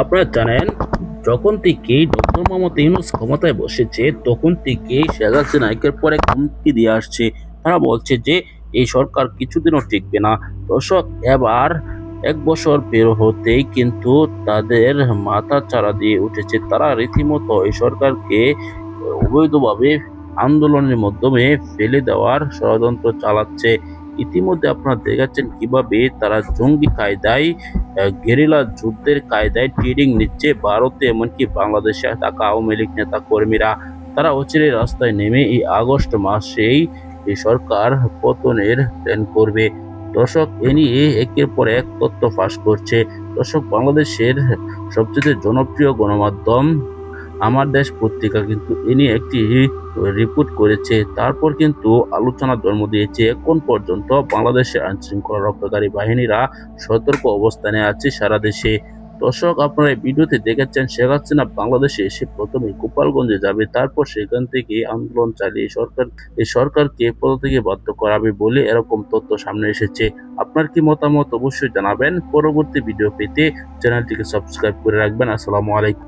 আপনারা জানেন, যখন থেকে ডক্টর মোহাম্মদ ইউনুস ক্ষমতায় বসেছে, তখন থেকে শেখ হাসিনা একের পর এক হুমকি দিয়ে আসছে। তারা বলছে যে, এই সরকার কিছুদিনও টিকবে না। দর্শক, এবার এক বছর বের হতেই কিন্তু তাদের মাথা চারা দিয়ে উঠেছে। তারা রীতিমতো এই সরকারকে অবৈধভাবে আন্দোলনের মাধ্যমে ফেলে দেওয়ার ষড়যন্ত্র চালাচ্ছে। ইতিমধ্যে আপনারা দেখাচ্ছেন কীভাবে তারা জঙ্গি কায়দায় গেরিলা যুদ্ধের কায়দায় ট্রেডিং নিচ্ছে ভারতে, এমনকি বাংলাদেশে থাকা আওয়ামী লীগ নেতা কর্মীরা। তারা অচিরে রাস্তায় নেমে এই আগস্ট মাসেই এই সরকার পতনের প্ল্যান করবে। দর্শক, এ নিয়ে একের পর এক তথ্য ফাঁস করছে। দর্শক, বাংলাদেশের সবচেয়ে জনপ্রিয় গণমাধ্যম আমার দেশ পত্রিকা কিন্তু এ নিয়ে একটি রিপোর্ট করেছে। তারপর কিন্তু আলোচনার জন্ম দিয়েছে। এখন পর্যন্ত বাংলাদেশের আইন শৃঙ্খলা রক্ষাকারী বাহিনীরা সতর্ক অবস্থানে আছে সারা দেশে। দর্শক, আপনারা ভিডিওতে দেখেছেন শেখ হাসিনা বাংলাদেশে এসে প্রথমে গোপালগঞ্জে যাবে, তারপর সেখান থেকে আন্দোলন চালিয়ে সরকার, এই সরকারকে পদ থেকে বাধ্য করাবে বলে এরকম তথ্য সামনে এসেছে। আপনার কি মতামত অবশ্যই জানাবেন। পরবর্তী ভিডিও পেতে চ্যানেলটিকে সাবস্ক্রাইব করে রাখবেন। আসসালামু আলাইকুম।